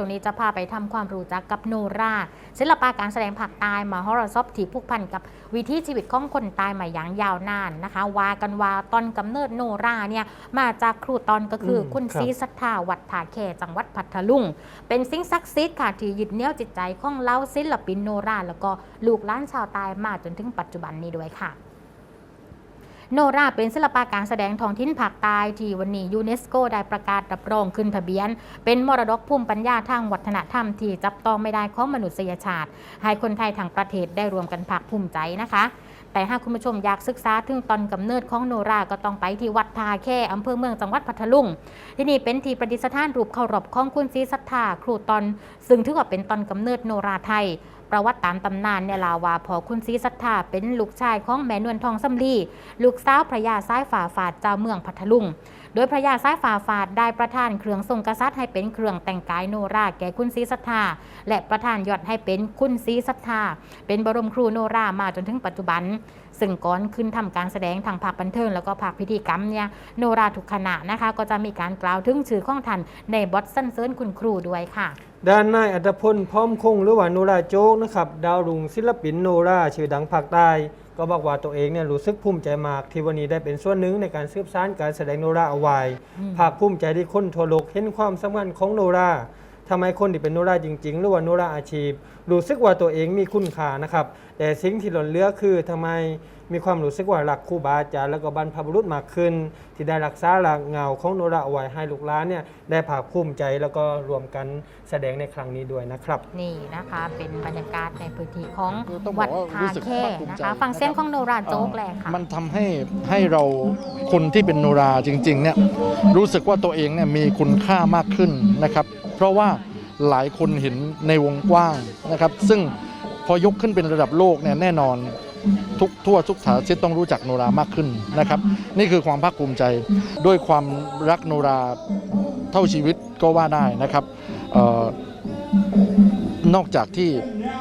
ช่วงนี้จะพาไปทำความรู้จักกับโนราศิลปะการแสดงผักตายมาฮอรซอบที่ผูกพันกับวิถีชีวิตของคนตายมาอย่างยาวนานนะคะ ว่ากันว่าตอนกำเนิดโนราเนี่ยมาจากครูตอนก็คืออมคุณครับศรีสัทธาวัดผาแขจังหวัดพัทลุง เป็นสิ่งศักดิ์สิทธิ์ค่ะที่ยึดเหนี่ยวจิตใจของเล่าศิลปินโนรา แล้วก็ลูกหล้านชาวใตายมาจนถึงปัจจุบันนี้ด้วยค่ะ โนราเป็นศิลปะการแสดงท้องถิ่นภาคใต้ที่วันนี้ยูเนสโกได้ประกาศรับรองขึ้นทะเบียน เป็นมรดกภูมิปัญญาทางวัฒนธรรมที่จับต้องไม่ได้ของมนุษยชาติ ให้คนไทยทั้งประเทศได้รวมกันภาคภูมิใจนะคะแต่หากคุณผู้ชมอยากศึกษาถึงตอนกำเนิดของโนรา ก็ต้องไปที่วัดทาแค่อำเภอเมืองจังหวัดพัทลุง ที่นี่เป็นที่ประดิษฐานรูปเคารพของคุณศรีสัทธาครูตอน ซึ่งถือว่าเป็นตอนกำเนิดโนราไทย ประวัติตามตำนานเนี่ยลาว่าพอคุณศรีสัทธาเป็นลูกชายของแม่นวลทองสำลีลูกสาวพระยาซ้ายฝาฝาดเจ้าเมืองพัทลุงโดยพระยาซ้ายฝาฝาดได้ประทานเครื่องทรงกษัตริย์ให้เป็นเครื่องแต่งกายโนราแก่คุณศรีสัทธา และประทานยอดให้เป็นคุณศรีสัทธา เป็นบรมครูโนรามาจนถึงปัจจุบัน ซึ่งก่อนขึ้นทำการแสดงทางภาคบันเทิงแล้วก็ภาคพิธีกรรมเนี่ยโนราทุกขณะนะคะ ก็จะมีการกล่าวถึงชื่อของท่านในบทสรรเสริญคุณครูด้วยค่ะ ด้านนายอัตพลพร้อมคงหรือว่าโนราโจ๊กนะครับดาวรุ่งศิลปินโนราชื่อดังภาคใต้ ก็บอกว่าตัวเองเนี่ยรู้สึกภูมิใจมากที่วันนี้ได้เป็นส่วนหนึ่งในการสืบสานการแสดงโนราเอาไว้อืมภาคภูมิใจที่คนทั่วโลกเห็นความสำคัญของโนราทำไมคนที่เป็นโนราจริง ๆ หรือว่าโนราอาชีพ รู้สึกว่าตัวเองมีคุณค่านะครับ แต่สิ่งที่หล่นเหลือคือทำไม มีความรู้สึกว่ารักครูบาอาจารย์แล้วก็บรรพบุรุษมากขึ้น ที่ได้รักษาหลักเงาของโนราเอาไว้ให้ลูกหลานเนี่ยได้ภาคภูมิใจแล้วก็รวมกันแสดงในครั้งนี้ด้วยนะครับ นี่นะคะเป็นบรรยากาศในพื้นที่ของคือต้องบวัอดกว่าทารู้สึกแค่ภาคภูมินะใจคะฟังเสียงของโนราโจ๊กแหละค่ะมันทำให้ให้เราคนที่เป็นโนราจริงๆเนี่ยรู้สึกว่าตัวเองเนี่ยมีคุณค่ามากขึ้นนะครับ เพราะว่าหลายคนเห็นในวงกว้างนะครับ ซึ่งพอยกขึ้นเป็นระดับโลกเนี่ยแน่นอน ทุกทั่วทุกสารทิศต้องรู้จักโนรามากขึ้นนะครับ นี่คือความภาคภูมิใจ ด้วยความรักโนราเท่าชีวิตก็ว่าได้นะครับออนอกจากที่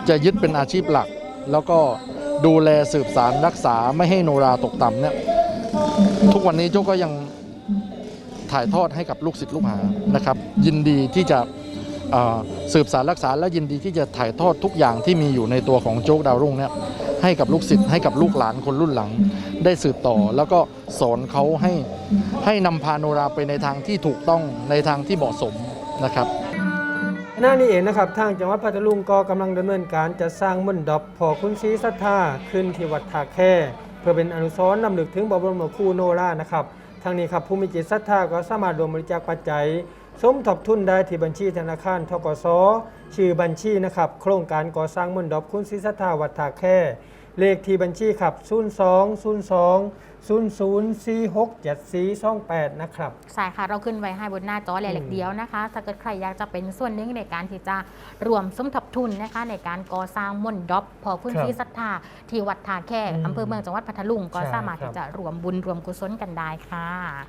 จะยึดเป็นอาชีพหลัก แล้วก็ดูแลสืบสารรักษาไม่ให้โนราตกต่ำเนี่ยทุกวันนี้โจ้ก็ยังถ่ายทอดให้กับลูกศิษย์ลูกหานะครับ ยินดีที่จะสืบสารรักษาและยินดีที่จะถ่ายทอดทุกอย่างที่มีอยู่ในตัวของโจ๊กดาวรุ่งเนี่ย ให้กับลูกศิษย์ให้กับลูกหลานคนรุ่นหลังได้สืบต่อ แล้วก็สอนเขาให้ให้นำพาโนราไปในทางที่ถูกต้องในทางที่เหมาะสมนะครับหน้านี้เองนะครับ ทางจังหวัดพัทลุงก็กำลังดำเนินการจะสร้างมนต์ดอกพอคุณศรีศรัทธาขึ้นที่วัดท่าแค่ เพื่อเป็นอนุสรณ์นำลึกถึงบรมครูโนรานะครับทางนี้ครับผู้มีจิตศรัทธาก็สามารถรวมบริจาคปัจจัย สมทบทุนได้ที่บัญชีธนาคารทกสชื่อบัญชีนะครับ โครงการก่อสร้างมนต์ดอกคุณศรีศรัทธาวัดท่าแค่ เลขที่บัญชีครับ 02 02 00467428 นะครับ ใช่ค่ะ เราขึ้นไว้ให้บนหน้าจอเล็กๆเดียวนะคะ ถ้าเกิดใครอยากจะเป็นส่วนหนึ่งในการที่จะรวมสมทบทุนนะคะ ในการก่อสร้างมนต์ดอบพอคุณครับศรีศรัทธาที่วัดทาแค่อืมอำเภอเมืองจังหวัดพัทลุงก็ใช่สามารถครับที่จะรวมบุญรวมกุศลกันได้ค่ะ